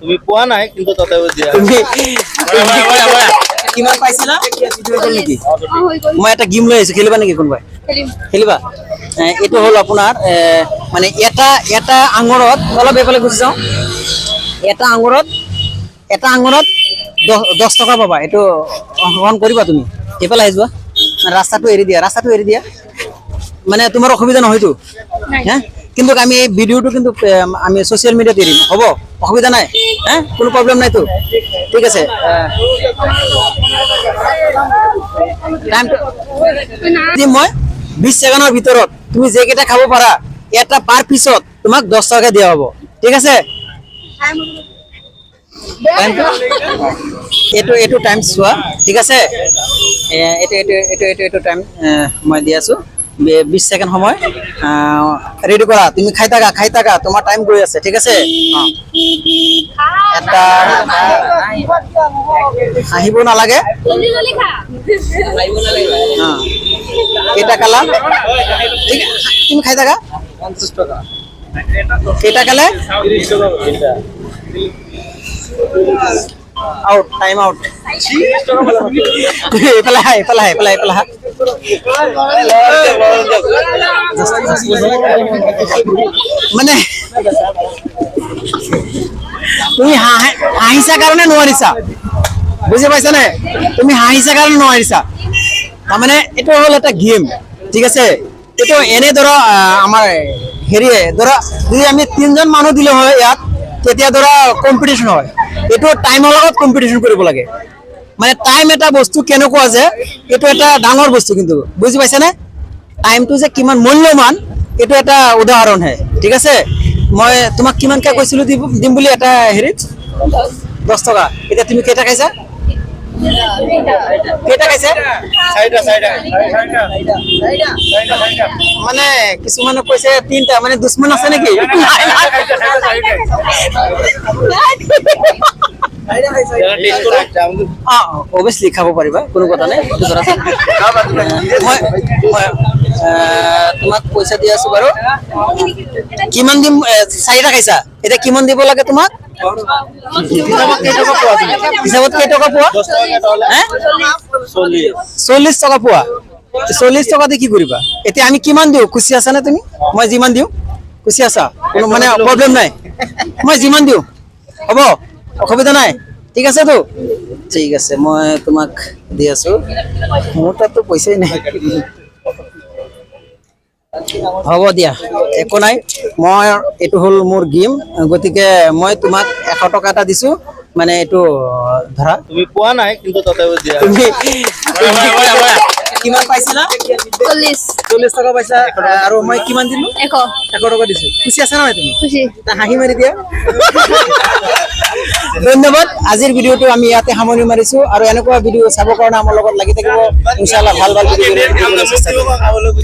তুমি পোৱা নাই কিন্তু তথাপিও দিয়া কিমান পাইছিলা? মই এটা গেম লৈ আহিছো খেলিবা নেকি কোনোবাই? খেলিবা। এইটো হ'ল আপোনাৰ এ, মানে এটা এটা আঙুৰত অলপ এইফালে গুচি যাওঁ। এটা আঙুৰত এটা আঙুৰত দহ দহ টকা পাবা। এইটো অংশগ্ৰহণ কৰিবা তুমি। এইফালে আহি যোৱা। ৰাস্তাটো এৰি দিয়া ৰাস্তাটো এৰি দিয়া। মানে তোমাৰ অসুবিধা নহয়তো। হা? কিন্তু আমি এই ভিডিঅ'টো কিন্তু আমি ছ'চিয়েল মিডিয়াত এৰিম হ'ব? অসুবিধা নাই? হা কোনো প্ৰব্লেম নাইতো ঠিক আছে। মই বিশ ছেকেণ্ডৰ ভিতৰত তুমি যেইকেইটা খাব পাৰা, এটা পাৰ পিছত তোমাক দহ টকাকৈ দিয়া হ'ব। ঠিক আছে? এইটো এইটো টাইম চোৱা। ঠিক আছে? এইটো এইটো এইটো এইটো এইটো টাইম মই দি আছোঁ। বিশ ছেকেণ্ড সময় ৰেডি কৰা। তুমি খাই থাকা খাই থাকা তোমাৰ টাইম গৈ আছে ঠিক আছে? এটা হাঁহিব নালাগে। কেইটা খালা তুমি খাই থাকা? কেইটা খালে আউট টাইম আউট এইফালে আহা এইফালে আহা এইফালে এইফালে আহা। মানে তুমি হাঁহিছা কাৰণে নোৱাৰিছা। বুজি পাইছানে তুমি হাঁহিছা কাৰণে নোৱাৰিছা। তাৰমানে এইটো হ'ল এটা গেম ঠিক আছে? এইটো এনে ধৰা আমাৰ হেৰিয়ে, ধৰা, যদি আমি তিনজন মানুহ দিলে হয় ইয়াত, তেতিয়া ধৰা কম্পিটিশ্যন হয়। এইটো টাইমৰ লগত কম্পিটিশ্যন কৰিব লাগে। মানে টাইম এটা বস্তু কেনেকুৱা যে এইটো এটা ডাঙৰ বস্তু কিন্তু। বুজি পাইছানে? টাইমটো যে কিমান মূল্যৱান এইটো এটা উদাহৰণহে ঠিক আছে? মই তোমাক কিমানকৈ কৈছিলোঁ দিম বুলি এটা হেৰিত? দহ টকা। এতিয়া তুমি কেইটা খাইছা? কেইটা খাইছা? মানে কিছুমানে কৈছে তিনটা মানে দুশ্মন আছে নেকি? অভিয়াছলি খাব পাৰিবা, কোনো কথা নাই মই তোমাক পইচা দি আছো বাৰু। কিমান দিম চাৰিটা খাইছা? এতিয়া কিমান দিব লাগে তোমাক? হিচাপত কেইটকা পোৱা হে? চল্লিশ টকা পোৱা। চল্লিশ টকা দি কি কৰিবা? এতিয়া আমি কিমান দিওঁ? খুচি আছা নে তুমি? মই যিমান দিওঁ? খুচি আছা? কোনো মানে প্ৰব্লেম নাই। মই যিমান দিওঁ? হ'ব? অসুবিধা নাই? ঠিক আছেতো ঠিক আছে মই তোমাক দি আছো। মোৰ তাততো পইচাই নাই। হ'ব দিয়া একো নাই। মই এইটো হ'ল মোৰ গেম গতিকে মই তোমাক এশ টকা এটা দিছো। মানে এইটো ধৰা। তুমি পোৱা নাই কিন্তু কিমান পাইছিলা? চল্লিছ চল্লিশ টকা পাইছা। আৰু মই কিমান দিলো? এশ। এশ টকা দিছো। খুচি আছা নহয় তুমি? এটা হাঁহি মাৰি দিয়া। ধন্যবাদ। আজিৰ ভিডিঅ'টো আমি ইয়াতে সামৰণি মাৰিছো আৰু এনেকুৱা ভিডিঅ' চাবৰ কাৰণে আমাৰ লগত লাগি থাকিব। ইনশাল্লাহ ভালো ভালো